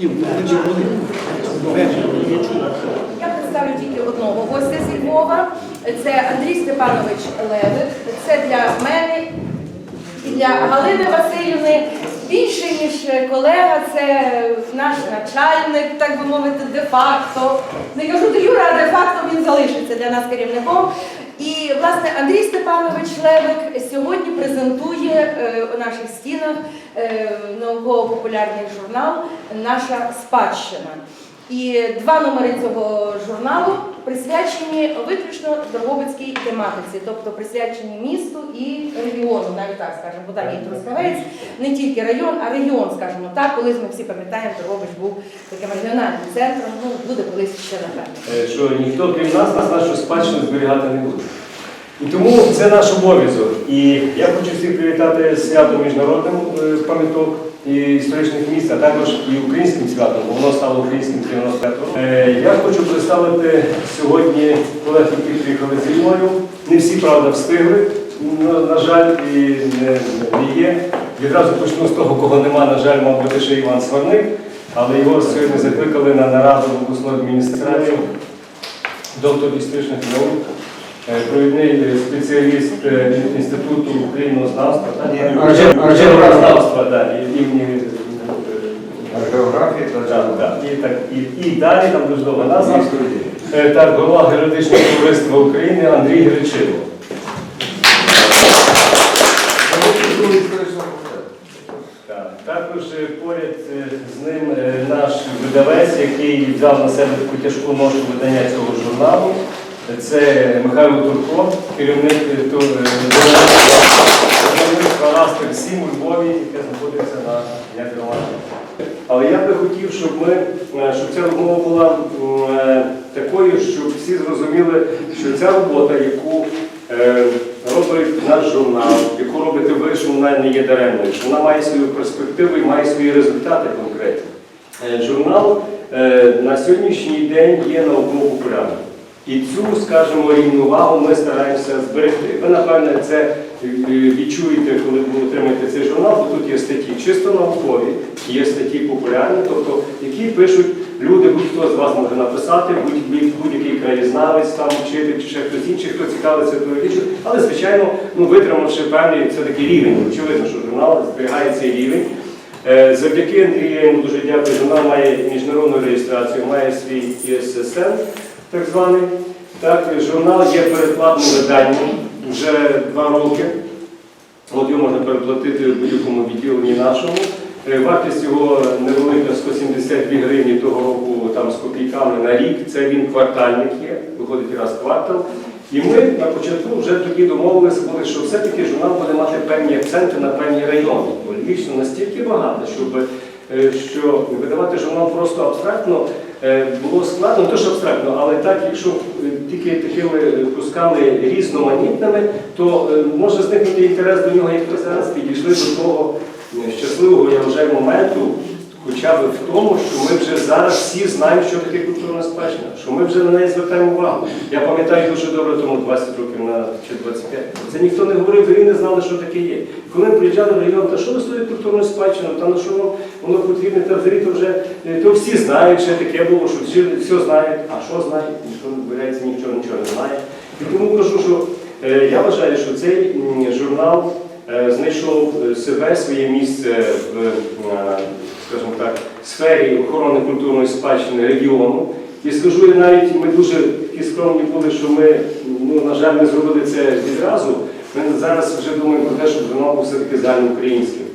Ні. Я представлю тільки одного гостя зі Львова. Це Андрій Степанович Левик. Це для мене і для Галини Васильівни. Більше ніж колега, це наш начальник, так би мовити, де-факто. Не кажу Юра, а де-факто він залишиться для нас керівником. І власне Андрій Степанович Левик сьогодні презентує е, у наших стінах е, науково-популярний журнал Наша спадщина. І два номери цього журналу присвячені виключно Дрогобицькій тематиці, тобто присвячені місту і регіону, навіть так скажемо, бо далі Трускавець, не тільки район, а регіон, скажімо так, колись ми всі пам'ятаємо, Дрогобич був таким регіональним центром, ну буде колись ще напевно. Е, що ніхто крім нас, нас нашу спадщину зберігати не буде. І тому це наш обов'язок. І я хочу всіх привітати з святом міжнародним е, пам'яток і історичних місць, а також і українським святом, бо воно стало українським 95-го. Е, Я хочу представити сьогодні колег, які приїхали зі мною. Не всі, правда, встигли, на, жаль, і не, не є. Відразу почну з того, кого нема, на жаль, мав бути ще Іван Сварник, але його сьогодні закликали на нараду в обласну адміністрацію доктор історичних наук, провідний спеціаліст е, Інституту українознавства, Археознавства, імені е, так. І, далі там дуже довга назва. Е, Так, голова Героїчного товариства України Андрій Гречило. Також е, поряд е, з ним е, наш видавець, який взяв на себе таку тяжку ношу видання цього журналу. Це Михайло Турко, керівник е, Растер 7 у Львові, яке знаходиться на Ягромані. Але я би хотів, щоб ми, е, щоб ця розмова була е, такою, щоб всі зрозуміли, що ця робота, яку робить наш журнал, яку робите ви, що вона не є даремною, що вона має свою перспективу і має свої результати конкретні. Журнал на сьогоднішній день є науково-популярним. І цю, скажімо, рівновагу ми стараємося зберегти. Ви, напевне, це е, відчуєте, коли ви отримаєте цей журнал, бо тут є статті чисто наукові, є статті популярні, тобто які пишуть люди, будь-хто з вас може написати, будь- будь-який краєзнавець, там вчитель чи ще хтось інший, хто цікавиться тою річчю, але, звичайно, ну, витримавши певний все-таки рівень. Очевидно, що журнал зберігає цей рівень. Е, Завдяки Андрію дуже дякую. Журнал має міжнародну реєстрацію, має свій ІССН, так званий. Так, журнал є передплатним виданням вже два роки. От його можна переплатити в будь-якому відділенні нашому. Е, Вартість його невелика 172 гривні того року там з копійками на рік. Це він квартальник є, виходить раз в квартал. І ми на початку вже тоді домовилися, були, що все-таки журнал буде мати певні акценти на певні райони. Бо Львівщина настільки багато, щоб е, що видавати журнал просто абстрактно було складно, що абстрактно, але так, якщо е, тільки такими е, кусками різноманітними, то е, може зникнути інтерес до нього, як зараз підійшли до того е, щасливого, я вважаю, моменту, хоча б в тому, що ми вже зараз всі знаємо, що таке культурна спадщина, що ми вже на неї звертаємо увагу. Я пам'ятаю дуже добре тому 20 років на чи 25. Це ніхто не говорив, взагалі не знали, що таке є. Коли ми приїжджали в район, та що ви стоїть культурною спадщиною, та на що вам воно потрібне, та взагалі то вже е, то всі знають, що таке було, що всі все знають, а що знають, ніхто виявляється, нічого нічого не знає. І тому кажу, що е, я вважаю, що цей журнал е, знайшов себе, своє місце в, скажімо так, сфері охорони культурної спадщини регіону. І скажу я навіть, ми дуже такі скромні були, що ми, ну, на жаль, не зробили це відразу. Ми зараз вже думаємо про те, щоб журнал був все-таки загальноукраїнським.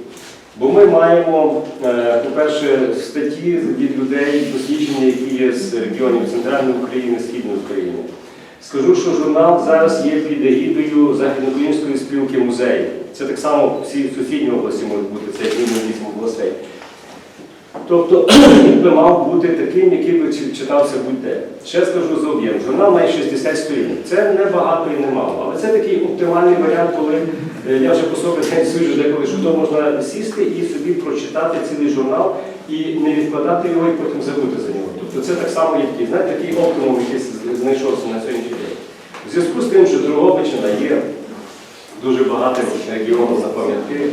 Бо ми маємо, е, по-перше, статті від людей, дослідження, які є з регіонів Центральної України, Східної України. Скажу, що журнал зараз є під егідою Західноукраїнської спілки музеїв. Це так само всі сусідні області можуть бути, це мінімум 8 областей. Тобто він би мав бути таким, який би читався будь-де. Ще скажу за об'єм. Журнал має 60 сторінок. Це не багато і не мало. Але це такий оптимальний варіант, коли я вже по собі суджу деколи, що то можна сісти і собі прочитати цілий журнал і не відкладати його і потім забути за нього. Тобто це так само є такий, знаєте, такий оптимум, який знайшовся на сьогоднішній день. В зв'язку з тим, що Дрогобичина є дуже багатим регіоном на пам'ятки,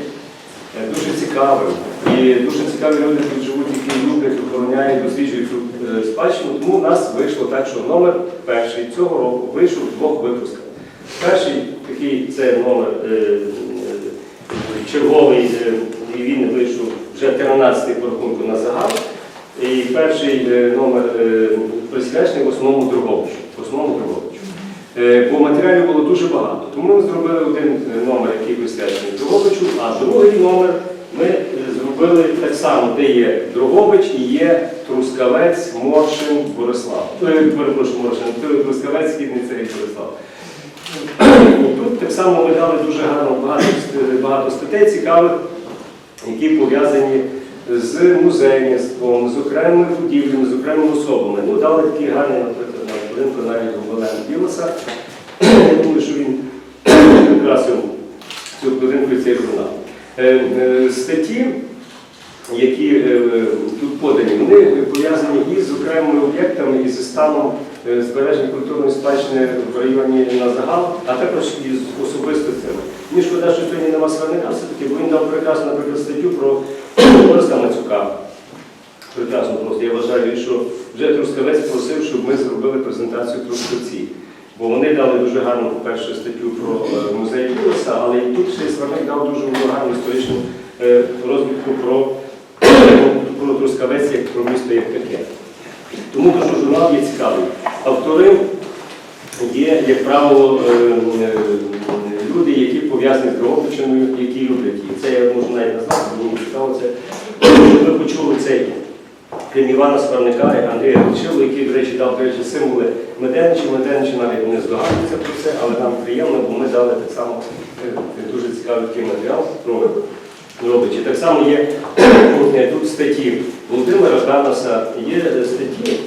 е, дуже цікавим, І дуже цікаві люди тут живуть, які люблять, охороняють, досліджують цю е, спадщину. Тому у нас вийшло так, що номер перший цього року вийшов в двох випусках. Перший такий це номер е, е, черговий, е, він вийшов вже 13-й по рахунку на загал. І перший е, номер е, присвячений основному Дрогобичу. Основному Дрогобичу. Е, Бо матеріалів було дуже багато. Тому ми зробили один е, номер, який присвячений Дрогобичу, а другий номер ми зробили так само, де є Дрогобич і є Трускавець, Моршин, Борислав. Перепрошую, Моршин, Трускавець, Східний Царій Борислав. Тут так само ми дали дуже гарно багато, багато статей цікавих, які пов'язані з музейництвом, з окремими будівлями, з окремими особами. Ну, дали такі гарні, наприклад, на будинку навіть Гобелен Білоса. Я думаю, що він прикрасив цю будинку і цей журнал. Е, е, Статті, які е, тут подані, вони пов'язані і з окремими об'єктами, і зі станом збереження культурної спадщини в районі на загал, а також і з особисто цим. Мені шкода, що сьогодні нема Сварника все-таки, бо він дав прекрасну, наприклад, статтю про Бориска Мацюка. Прекрасно просто. Я вважаю, що вже Трускавець просив, щоб ми зробили презентацію Трускавці. Бо вони дали дуже гарну, по-перше, статтю про е, музей Білоса, але і тут ще Сварник дав дуже гарну історичну е, розвідку про, про Трускавець як про місто як таке. Тому кажу, журнал є цікавий. Автори є, як правило, е, е, люди, які пов'язані з Дрогобичиною, які люблять її. Це я можу навіть назвати, мені цікаво це. Ви почули цей крім Івана Сварника і Андрія Гречило, який, до речі, дав до речі, символи Меденичі. Меденичі навіть не здогадуються про це, але нам приємно, бо ми дали так само е, дуже цікавий матеріал про Дрогобичі. Так само є тут статті Володимира Ганаса, є статті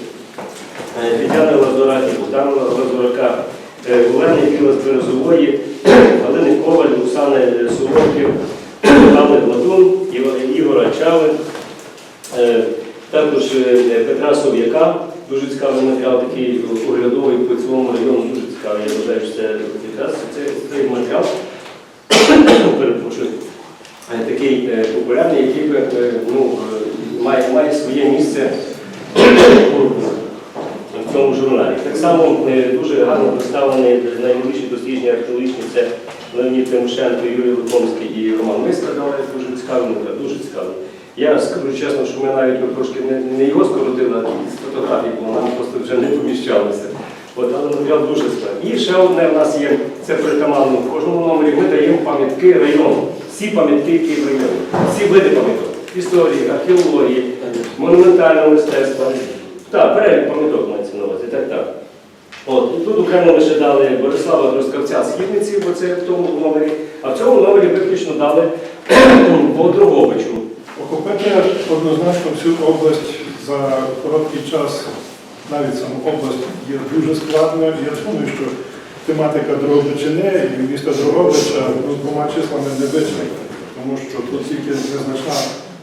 Е, Тетяни Лазураки, Богдана Лазурака, е, Олени Білас Березової, Галини Коваль, Оксани Соловків, Ганни Гладун, Ігора Чави, е, також е, Петра Сов'яка. Дуже цікавий матеріал, такий оглядовий по цілому району, дуже цікавий. Я вважаю, що це якраз цей, матеріал, перепрошую, е, такий е, популярний, який е, ну, е, має своє місце в. Так само е, дуже гарно представлені найновіші дослідження археологічні. Це Леонід Тимошенко, Юрій Лукомський і Роман Миска дали дуже матеріал, дуже цікавий. Я скажу чесно, що ми навіть трошки не, його скоротили, а з фотографій, бо нам просто вже не поміщалося. От, але матеріал дуже складний. І ще одне в нас є, це притаманно в кожному номері, ми даємо пам'ятки району. Всі пам'ятки, які в районі, всі види пам'яток. Історії, археології, монументального мистецтва. Так, перелік пам'яток мається на увазі, так, так. От, і тут окремо ми ще дали Борислава Трускавця Східниці, бо це в тому номері, а в цьому номері виключно дали по Дрогобичу. Охопити однозначно всю область за короткий час, навіть саму область, є дуже складно. Я думаю, що тематика Дрогобичини і міста Дрогобича ну, двома числами не вичерпна, тому що тут тільки незначна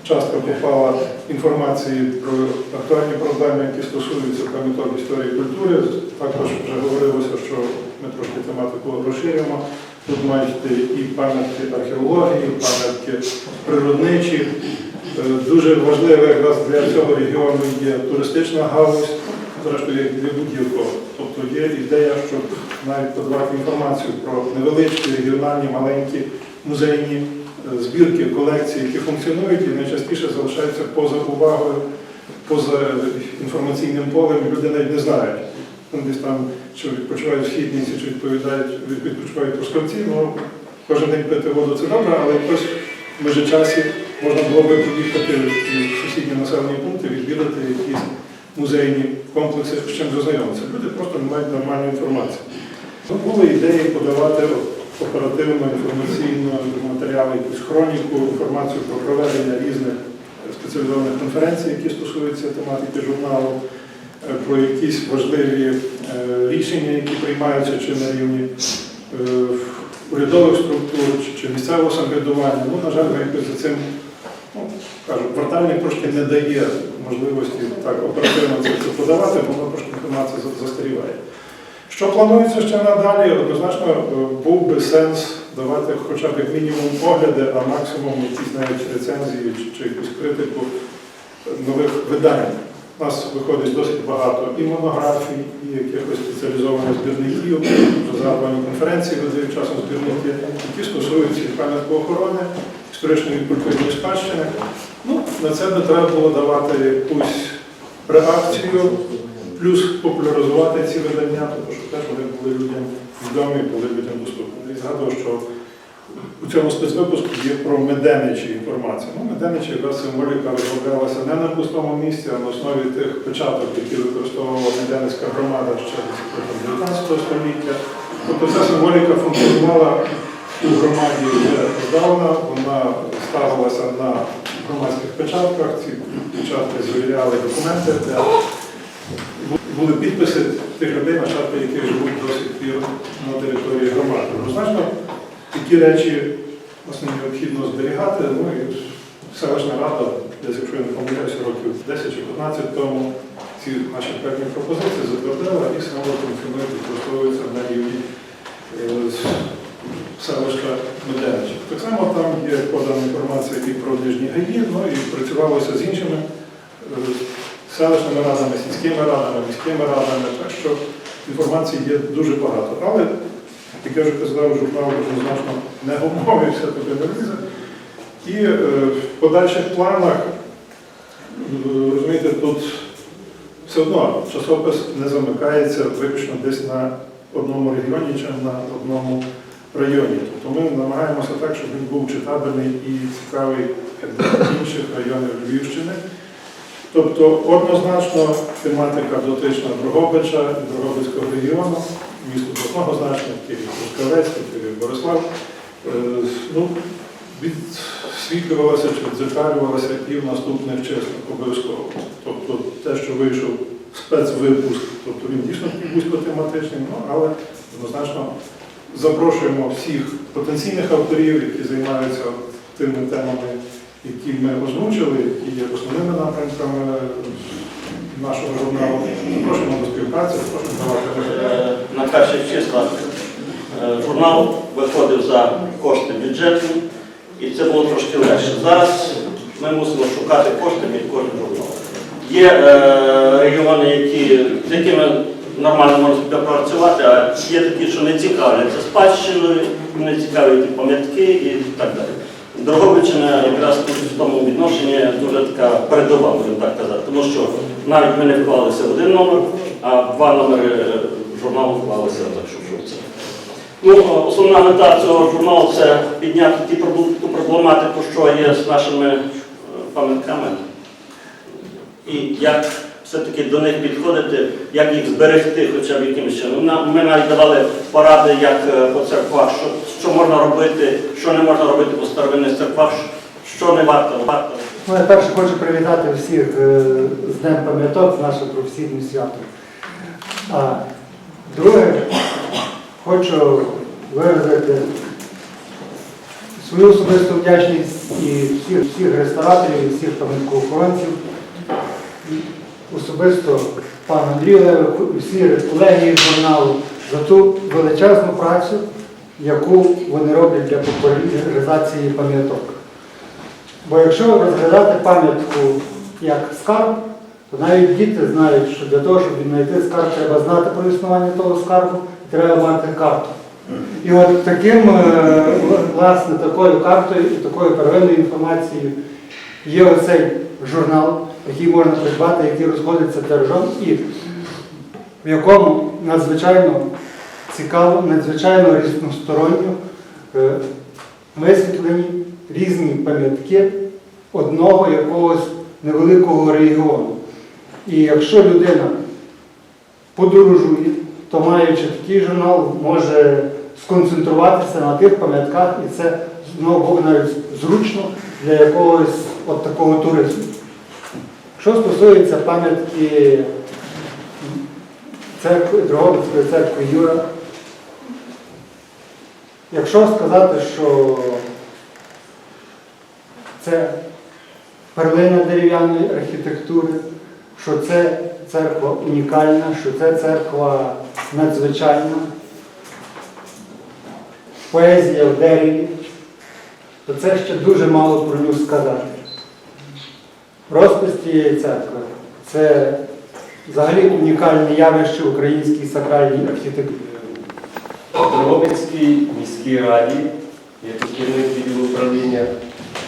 частка попала інформації про актуальні проблеми, які стосуються пам'яток історії і культури. Також вже говорилося, що ми трошки тематику розширюємо. Тут йти і пам'ятки археології, пам'ятки природничі. Е, Дуже важливо якраз для цього регіону є туристична галузь, зрештою як для будь-якого. Тобто є ідея, щоб навіть подавати інформацію про невеличкі, регіональні, маленькі музейні збірки, колекції, які функціонують і найчастіше залишаються поза увагою, поза інформаційним полем, люди навіть не знають. Десь там чи відпочивають східниці, чи відповідають, відпочивають по скавці, ну кожен день пити воду це добре, але якось в межичасі можна було би поїхати в сусідні населені пункти, відвідати якісь музейні комплекси, з чим зазнайомитися. Люди просто не мають нормальної інформації. Ну, були ідеї подавати оперативно, інформаційно матеріали, якусь хроніку, інформацію про проведення різних спеціалізованих конференцій, які стосуються тематики журналу, е, про якісь важливі е, рішення, які приймаються чи на рівні е, урядових структур, чи, місцевого самоврядування. Ну, на жаль, ми якось за цим ну, кажу, квартальник трошки не дає можливості так оперативно це подавати, бо воно трошки інформація за- застаріває. Що планується ще надалі? Однозначно е, був би сенс давати хоча б як мінімум огляди, а максимум якісь навіть рецензії чи, якусь критику нових видань. У нас виходить досить багато і монографій, і якихось спеціалізованих збірників, згадувані конференції видають часом збірники, які стосуються і пам'яткоохорони, історичної і культурної спадщини. Ну, на це би треба було давати якусь реакцію, плюс популяризувати ці видання, тому що теж вони були людям відомі, були людям доступні. І згадував, що у цьому спецвипуску є про меденичі інформація. Ну, меденичі якраз символіка розроблялася не на пустому місці, а на основі тих печаток, які використовувала Меденницька громада ще протягом 19 століття. Тобто ця символіка функціонувала у громаді вже здавна, вона ставилася на громадських печатках, ці печатки звіряли документи, де були підписи тих людей, нащадки, які живуть до сих пір на території громади. Однозначно, такі речі власне, необхідно зберігати. Ну і селищна рада, десь, якщо я не помиляюся, років 10 чи 15 тому ці наші проектні пропозиції затвердила і саме функціонують, використовуються на рівні е, селища Меденичів. Так само там є подана інформація і про Нижні Гаї, ну і працювалося з іншими е, селищними радами, сільськими радами, міськими радами, так що інформації є дуже багато. Але, як я вже казав, журнал однозначно не обмовився, тобто не. І е, в подальших планах, е, розумієте, тут все одно часопис не замикається виключно десь на одному регіоні чи на одному районі. Тобто ми намагаємося так, щоб він був читабельний і цікавий для інших районів Львівщини. Тобто однозначно тематика дотична Дрогобича і Дрогобицького регіону, місто обласного таких як Трускавець, Борислав, е, ну, відсвітлювалася чи відзеркалювалася і в наступних чеснах обов'язково. Тобто те, що вийшов спецвипуск, тобто він дійсно такий вузькотематичний, ну, але однозначно запрошуємо всіх потенційних авторів, які займаються тими темами, які ми озвучили, які є основними напрямками нашого журналу. Запрошуємо до співпраці, запрошуємо давати. Е, на перших числах е, журнал виходив за кошти бюджетні, і це було трошки легше. Зараз ми мусимо шукати кошти під кожен журнал. Є е, регіони, які, з якими нормально можна співпрацювати, а є такі, що не цікавляться спадщиною, не цікавлять пам'ятки і так далі. Дрогобичина якраз в тому відношенні дуже така передова, будемо так казати, тому що навіть ми не вклалися в один номер, а два номери журналу вклалися, так що це. Ну, основна мета цього журналу це підняти ту проблематику, що є з нашими е, пам'ятками. І як все-таки до них підходити, як їх зберегти хоча б якимось чином. Ми навіть давали поради, як е, по церквах, що, що можна робити, що не можна робити по старовинних церквах, що не варто. варто. Ну, я перше хочу привітати всіх е, з Днем пам'яток, з нашим професійним святом. А друге, хочу виразити свою особисту вдячність і всіх, всіх рестораторів, і всіх пам'яткоохоронців, особисто пану Андрію Левику і всі колеги журналу за ту величезну працю, яку вони роблять для популяризації пам'яток. Бо якщо розглядати пам'ятку як скарб, то навіть діти знають, що для того, щоб віднайти скарб, треба знати про існування того скарбу, треба мати карту. І от таким, е, власне, такою картою і такою первинною інформацією є оцей журнал, який можна придбати, який розходиться тиражом, і в якому надзвичайно цікаво, надзвичайно різносторонньо е, висвітлені різні пам'ятки одного якогось невеликого регіону. І якщо людина подорожує, то маючи такий журнал, може сконцентруватися на тих пам'ятках, і це знову навіть зручно для якогось от такого туризму. Що стосується пам'ятки церкви, Дрогобицької церкви Юра, якщо сказати, що це перлина дерев'яної архітектури, що це церква унікальна, що це церква надзвичайна, поезія в дереві, то це ще дуже мало про нього сказати. Розпис цієї церкви це взагалі унікальне явище українській сакральній архітектурі. Дрогобицькій міській раді, я тут керівник відділу управління,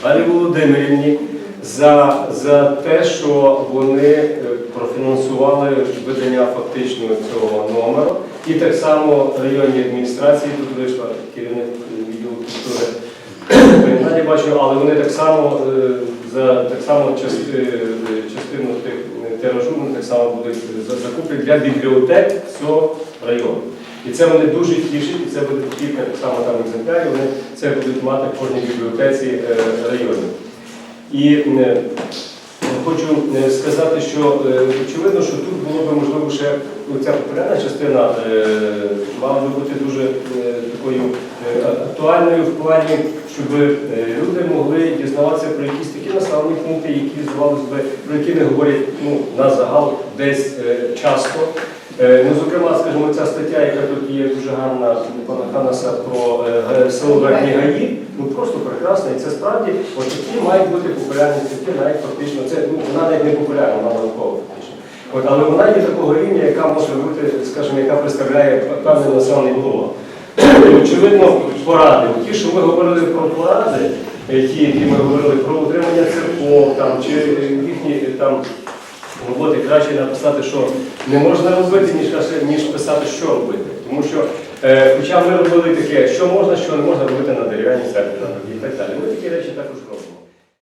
Алі Володимирівні за, за те, що вони е, профінансували видання фактично цього номеру. І так само районній адміністрації, тут вийшла керівник відділу культури. Я бачу, але вони так само е, за так само е, частину тих е, тиражу вони так само будуть за- закуплені для бібліотек цього району. І це вони дуже тішать, і це буде кілька так само там екземплярів, вони це будуть мати в кожній бібліотеці е, району. І е, хочу е, сказати, що е, очевидно, що тут було б можливо ще ця популярна частина е, мала би бути дуже е, такою е, актуальною в плані, щоб е, люди могли дізнаватися про якісь такі населені пункти, які здавалось би, про які не говорять ну, на загал десь е, часто. Е, Ну, зокрема, скажімо, ця стаття, яка тут є дуже гарна пана Ханаса про село Верхні Гаї, ну просто прекрасна. І це справді от такі мають бути популярні статті, навіть фактично, це ну, вона навіть не популярна, вона наукова фактично. От, але вона є такого рівня, яка може бути, скажімо, яка представляє певний населений блок. Очевидно, поради. Ті, що ми говорили про поради, е, ті, які ми говорили про утримання церков, там, чи їхні е, там роботи краще написати, що не можна робити, ніж, ніж писати, що робити. Тому що, е, хоча ми робили таке, що можна, що не можна робити на дерев'яній церкві і так далі. Ми такі речі також робимо.